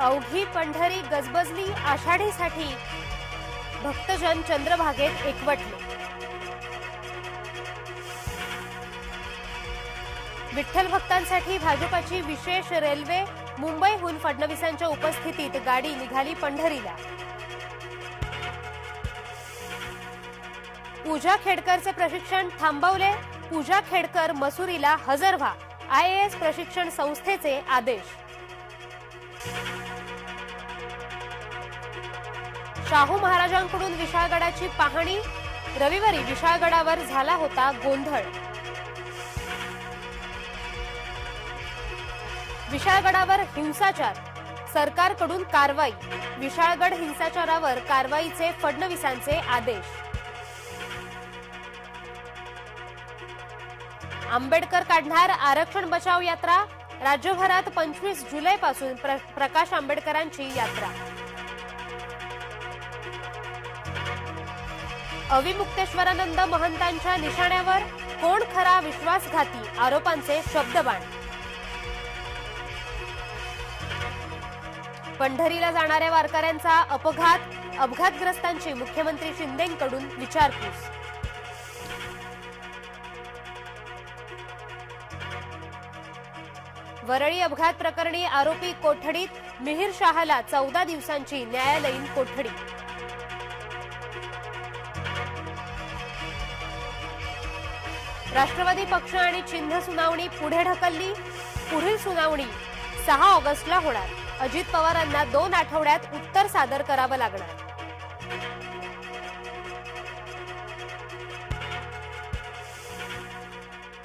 अवघी पंढरी गजबजली आषाढीसाठी. भक्तजन चंद्रभागेत एकवटले. विठ्ठल भक्तांसाठी भाजपाची विशेष रेल्वे मुंबईहून फडणवीसांच्या उपस्थितीत गाडी निघाली पंढरीला. पूजा खेडकरचे प्रशिक्षण थांबवले. पूजा खेडकर मसुरीला हजर व्हा. आय एस प्रशिक्षण संस्थेचे आदेश. शाहू महाराजांकडून विशाळगडाची पाहणी. रविवारी विशाळगडावर झाला होता गोंधळ. विशाळगडावर हिंसाचार. सरकारकडून कारवाई. विशाळगड हिंसाचारावर कारवाईचे फडणवीसांचे आदेश. आंबेडकर काढणार आरक्षण बचाव यात्रा. राज्यभरात पंचवीस जुलैपासून प्र- प्रकाश आंबेडकरांची यात्रा. अविमुक्तेश्वरानंद महंतांच्या निशाण्यावर कोण खरा विश्वासघाती? आरोपांचे शब्दबाण. पंढरीला जाणाऱ्या वारकऱ्यांचा अपघात अपघातग्रस्तांची मुख्यमंत्री शिंदेकडून विचारपूस. वरळी अपघात प्रकरणी आरोपी कोठडीत मिहीर शहाला चौदा दिवसांची न्यायालयीन कोठडी. राष्ट्रवादी पक्ष आणि चिन्ह सुनावणी पुढे ढकलली. पुढील सुनावणी सहा ऑगस्टला होणार. अजित पवारांना दोन आठवड्यात उत्तर सादर करावं लागणार.